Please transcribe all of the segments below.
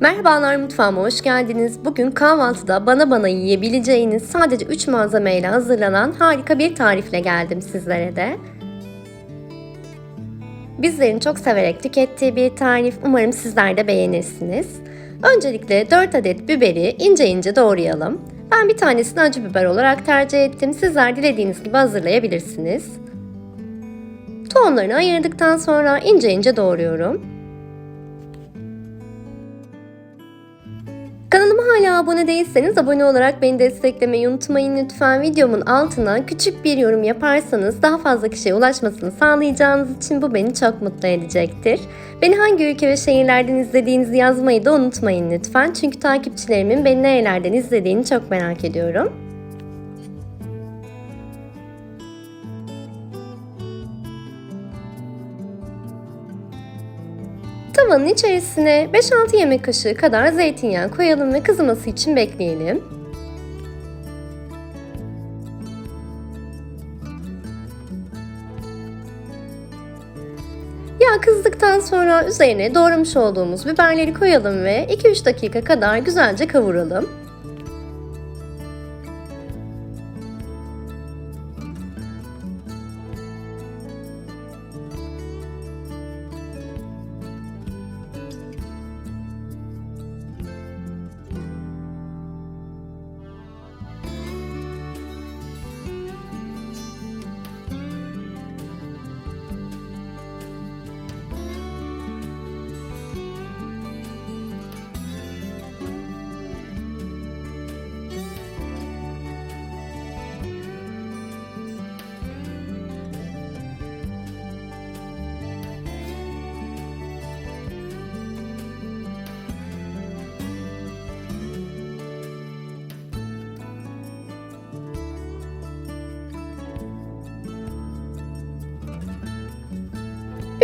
Merhabalar mutfağıma hoş geldiniz. Bugün kahvaltıda bana bana yiyebileceğiniz sadece 3 malzemeyle hazırlanan harika bir tarifle geldim sizlere de. Bizlerin çok severek tükettiği bir tarif. Umarım sizler de beğenirsiniz. Öncelikle 4 adet biberi ince ince doğrayalım. Ben bir tanesini acı biber olarak tercih ettim. Sizler dilediğiniz gibi hazırlayabilirsiniz. Tohumlarını ayırdıktan sonra ince ince doğruyorum. Kanalıma hala abone değilseniz abone olarak beni desteklemeyi unutmayın lütfen. Videomun altına küçük bir yorum yaparsanız daha fazla kişiye ulaşmasını sağlayacağınız için bu beni çok mutlu edecektir. Beni hangi ülke ve şehirlerden izlediğinizi yazmayı da unutmayın lütfen. Çünkü takipçilerimin beni nerelerden izlediğini çok merak ediyorum. Tavanın içerisine 5-6 yemek kaşığı kadar zeytinyağı koyalım ve kızması için bekleyelim. Yağ kızdıktan sonra üzerine doğramış olduğumuz biberleri koyalım ve 2-3 dakika kadar güzelce kavuralım.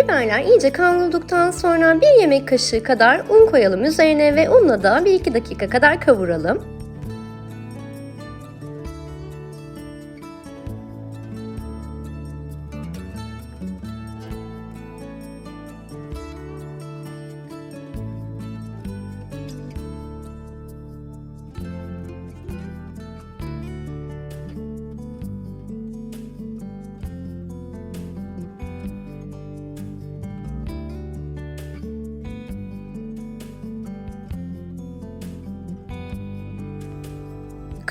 Biberler iyice kavrulduktan sonra bir yemek kaşığı kadar un koyalım üzerine ve unla da 1-2 dakika kadar kavuralım.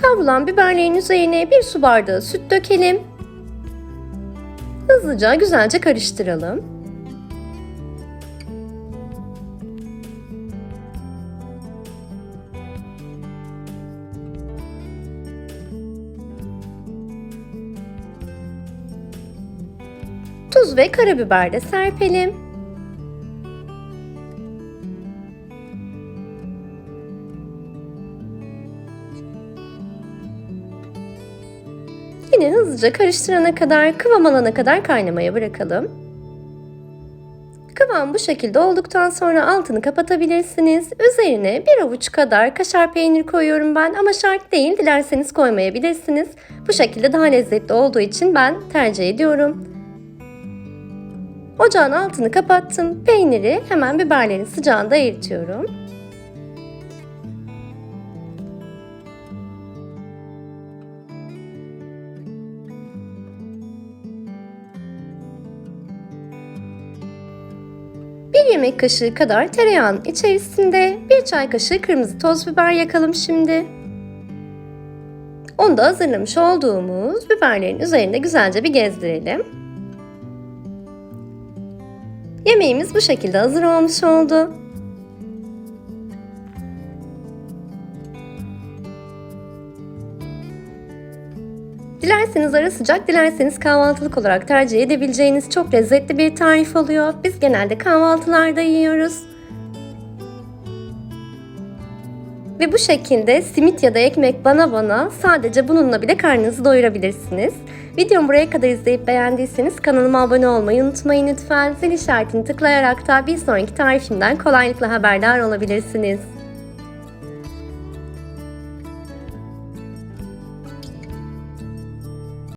Kavrulan biberlerin üzerine bir su bardağı süt dökelim. Hızlıca güzelce karıştıralım. Tuz ve karabiber de serpelim. Yine hızlıca karıştırana kadar, kıvam alana kadar kaynamaya bırakalım. Kıvam bu şekilde olduktan sonra altını kapatabilirsiniz. Üzerine bir avuç kadar kaşar peynir koyuyorum ben ama şart değil. Dilerseniz koymayabilirsiniz. Bu şekilde daha lezzetli olduğu için ben tercih ediyorum. Ocağın altını kapattım. Peyniri hemen biberlerin sıcağında eritiyorum. Bir yemek kaşığı kadar tereyağın içerisinde bir çay kaşığı kırmızı toz biber yakalım şimdi. Onu da hazırlamış olduğumuz biberlerin üzerinde güzelce bir gezdirelim. Yemeğimiz bu şekilde hazır olmuş oldu. Dilerseniz ara sıcak, dilerseniz kahvaltılık olarak tercih edebileceğiniz çok lezzetli bir tarif oluyor. Biz genelde kahvaltılarda yiyoruz. Ve bu şekilde simit ya da ekmek bana bana sadece bununla bile karnınızı doyurabilirsiniz. Videomu buraya kadar izleyip beğendiyseniz kanalıma abone olmayı unutmayın lütfen. Zil işaretini tıklayarak da bir sonraki tarifimden kolaylıkla haberdar olabilirsiniz.